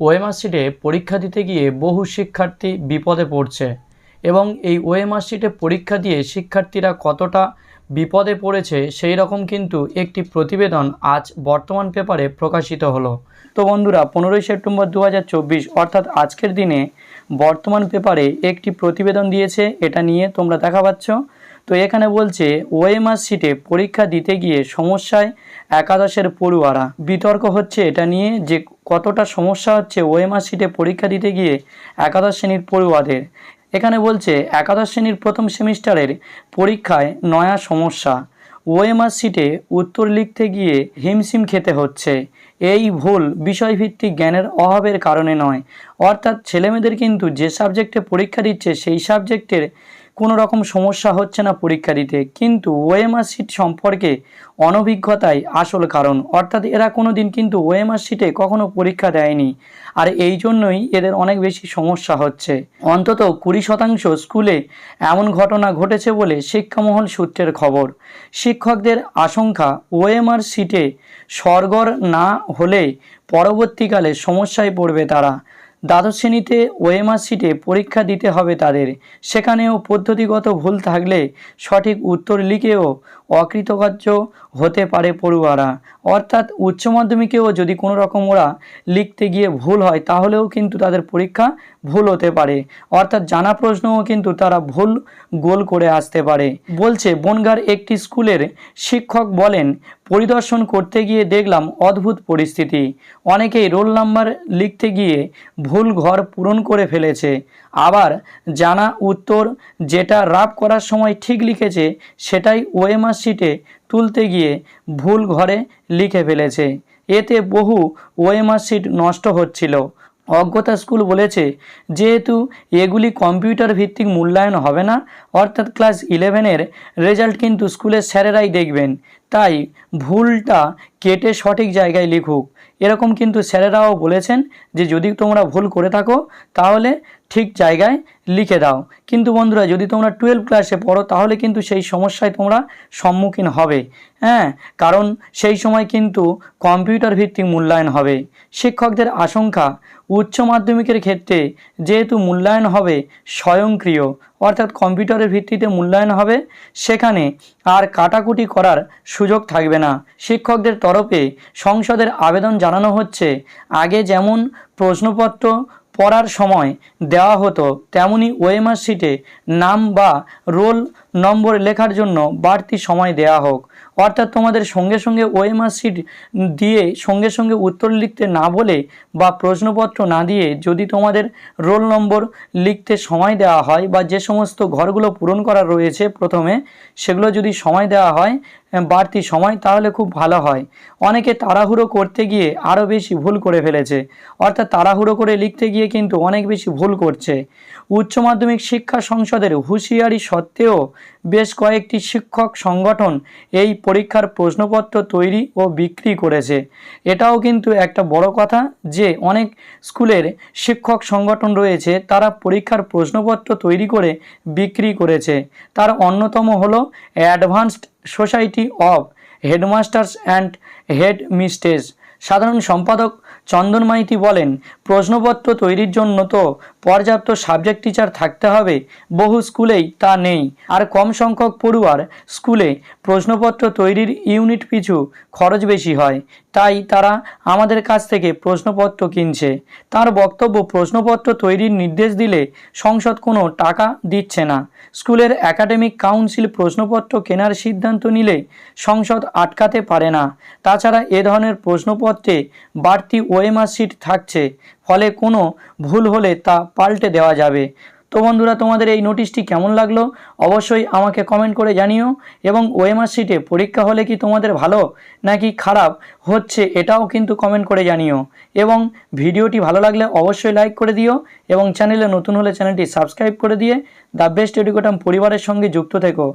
OMR শিটে পরীক্ষা দিতে গিয়ে বহু শিক্ষার্থী বিপদে পড়ছে এবং এই ওএমআর শিটে পরীক্ষা দিয়ে শিক্ষার্থীরা কতটা বিপদে পড়েছে সেই রকম কিন্তু একটি প্রতিবেদন আজ বর্তমান পেপারে প্রকাশিত হলো। তো বন্ধুরা, পনেরোই সেপ্টেম্বর দু হাজার চব্বিশ অর্থাৎ আজকের দিনে বর্তমান পেপারে একটি প্রতিবেদন দিয়েছে, এটা নিয়ে তোমরা দেখা পাচ্ছ। তো এখানে বলছে ওএমআর সিটে পরীক্ষা দিতে গিয়ে সমস্যায় একাদশের পড়ুয়ারা। বিতর্ক হচ্ছে এটা নিয়ে যে কতটা সমস্যা হচ্ছে ওএমআর শিটে পরীক্ষা দিতে গিয়ে একাদশ শ্রেণির পড়ুয়াদের। এখানে বলছে, একাদশ শ্রেণির প্রথম সেমিস্টারের পরীক্ষায় নয়া সমস্যা। ওএমআর শিটে উত্তর লিখতে গিয়ে হিমশিম খেতে হচ্ছে। এই ভুল বিষয়ভিত্তিক জ্ঞানের অভাবের কারণে নয়। অর্থাৎ ছেলেমেয়েদের কিন্তু যে সাবজেক্টে পরীক্ষা দিচ্ছে, সেই সাবজেক্টের কোনো রকম সমস্যা হচ্ছে না পরীক্ষা দিতে, কিন্তু ওএমআর শিট সম্পর্কে অনভিজ্ঞতাই আসল কারণ। অর্থাৎ এরা কোনো দিন কিন্তু ওএমআর শিটে কখনো পরীক্ষা দেয়নি, আর এই জন্যই এদের অনেক বেশি সমস্যা হচ্ছে। অন্তত কুড়ি শতাংশ স্কুলে এমন ঘটনা ঘটেছে বলে শিক্ষামহল সূত্রের খবর। শিক্ষকদের আশঙ্কা, ওএমআর শিটে সরগর না হলে পরবর্তীকালে সমস্যায় পড়বে তারা। দ্বাদশ শ্রেণীতে ওএমআর শিটে পরীক্ষা দিতে হবে তাদের। সেখানেও পদ্ধতিগত ভুল থাকলে সঠিক উত্তর লিখেও অকৃতকার্য হতে পারে পড়ুয়ারা। অর্থাৎ উচ্চ মাধ্যমিকেও যদি কোনো রকম ওরা লিখতে গিয়ে ভুল হয়, তাহলেও কিন্তু তাদের পরীক্ষা ভুল হতে পারে। অর্থাৎ জানা প্রশ্নও কিন্তু তারা ভুল গোল করে আসতে পারে। বলছে, বনগার একটি স্কুলের শিক্ষক বলেন, পরিদর্শন করতে গিয়ে দেখলাম অদ্ভুত পরিস্থিতি। অনেকেই রোল নাম্বার লিখতে গিয়ে ভুল ঘর পূরণ করে ফেলেছে। আবার জানা উত্তর যেটা রাপ করার সময় ঠিক লিখেছে, সেটাই ওএমআর শিটে তুলতে গিয়ে ভুল ঘরে লিখে ফেলেছে। এতে বহু ওএমআর শিট নষ্ট হচ্ছিল। অজ্ঞতা স্কুল বলেছে, যেহেতু এগুলি কম্পিউটার ভিত্তিক মূল্যায়ন হবে না, অর্থাৎ ক্লাস ইলেভেনের রেজাল্ট কিন্তু স্কুলের স্যারেরাই দেখবেন। তাই ভুলটা কেটে সঠিক জায়গায় লিখুক। এরকম কিন্তু স্যারেরাও বলেছেন যে, যদি তোমরা ভুল করে থাকো, তাহলে ঠিক জায়গায় লিখে দাও। কিন্তু বন্ধুরা, যদি তোমরা টুয়েলভ ক্লাসে পড়ো, তাহলে কিন্তু সেই সমস্যায় তোমরা সম্মুখীন হবে। হ্যাঁ কারণ সেই সময় কিন্তু কম্পিউটার ভিত্তিক মূল্যায়ন হবে। শিক্ষকদের আশঙ্কা, উচ্চ মাধ্যমিকের ক্ষেত্রে যেহেতু মূল্যায়ন হবে স্বয়ংক্রিয়, অর্থাৎ কম্পিউটারের ভিত্তিতে মূল্যায়ন হবে, সেখানে আর কাটাকুটি করার সুযোগ থাকবে না। শিক্ষকদের তরফে সংসদের আবেদন জানানো হচ্ছে। আগে যেমন প্রশ্নপত্র পড়ার সময় দেওয়া হতো তেমনি ওয়েমার শিটে নাম বা রোল নম্বর লেখার জন্য বাড়তি সময় দেওয়া হোক। অর্থাৎ তোমাদের সঙ্গে সঙ্গে ওএমআর শিট দিয়ে সঙ্গে সঙ্গে উত্তর লিখতে না বলে বা প্রশ্নপত্র না দিয়ে যদি তোমাদের রোল নম্বর লিখতে সময় দেওয়া হয় বা যে সমস্ত ঘরগুলো পূরণ করা রয়েছে প্রথমে, সেগুলো যদি সময় দেওয়া হয় বাড়তি সময়, তাহলে খুব ভালো হয়। অনেকে তাড়াহুড়ো করতে গিয়ে আরও বেশি ভুল করে ফেলেছে। অর্থাৎ তাড়াহুড়ো করে লিখতে গিয়ে কিন্তু অনেক বেশি ভুল করছে। উচ্চ মাধ্যমিক শিক্ষা সংসদের হুঁশিয়ারি সত্ত্বেও বেশ কয়েকটি শিক্ষক সংগঠন এই পরীক্ষার প্রশ্নপত্র তৈরি ও বিক্রি করেছে। এটাও কিন্তু একটা বড় কথা যে অনেক স্কুলের শিক্ষক সংগঠন রয়েছে, তারা পরীক্ষার প্রশ্নপত্র তৈরি করে বিক্রি করেছে। তার অন্যতম হলো advanced society of headmasters and head mistress সাধারণ সম্পাদক চন্দন মাইতি বলেন, প্রশ্নপত্র তৈরির জন্য তো পর্যাপ্ত সাবজেক্ট টিচার থাকতে হবে, বহু স্কুলেই তা নেই। আর কম সংখ্যক পড়ুয়ার স্কুলে প্রশ্নপত্র তৈরির ইউনিট পিছু খরচ বেশি হয়। তাই তারা আমাদের কাছ থেকে প্রশ্নপত্র কিনছে। তার বক্তব্য, প্রশ্নপত্র তৈরির নির্দেশ দিলে সংসদ কোনো টাকা দিচ্ছে না। স্কুলের একাডেমিক কাউন্সিল প্রশ্নপত্র কেনার সিদ্ধান্ত নিলে সংসদ আটকাতে পারে না। তাছাড়া এ ধরনের প্রশ্নপত্রে বাড়তি ওএমআর সিট থাকছে, ফলে কোনো ভুল হলে তা পাল্টে দেওয়া যাবে। তো বন্ধুরা, তোমাদের এই নোটিশটি কেমন লাগল? অবশ্যই আমাকে কমেন্ট করে জানিও। এবং ওএমআর শিটে পরীক্ষা হলে কি তোমাদের ভালো, নাকি খারাপ হচ্ছে এটাও কিন্তু কমেন্ট করে জানিও। এবং ভিডিওটি ভালো লাগলে অবশ্যই লাইক করে দিও এবং চ্যানেলে নতুন হলে চ্যানেলটি সাবস্ক্রাইব করে দিয়ে দ্য বেস্ট এডুকেটাম পরিবারের সঙ্গে যুক্ত থেকো।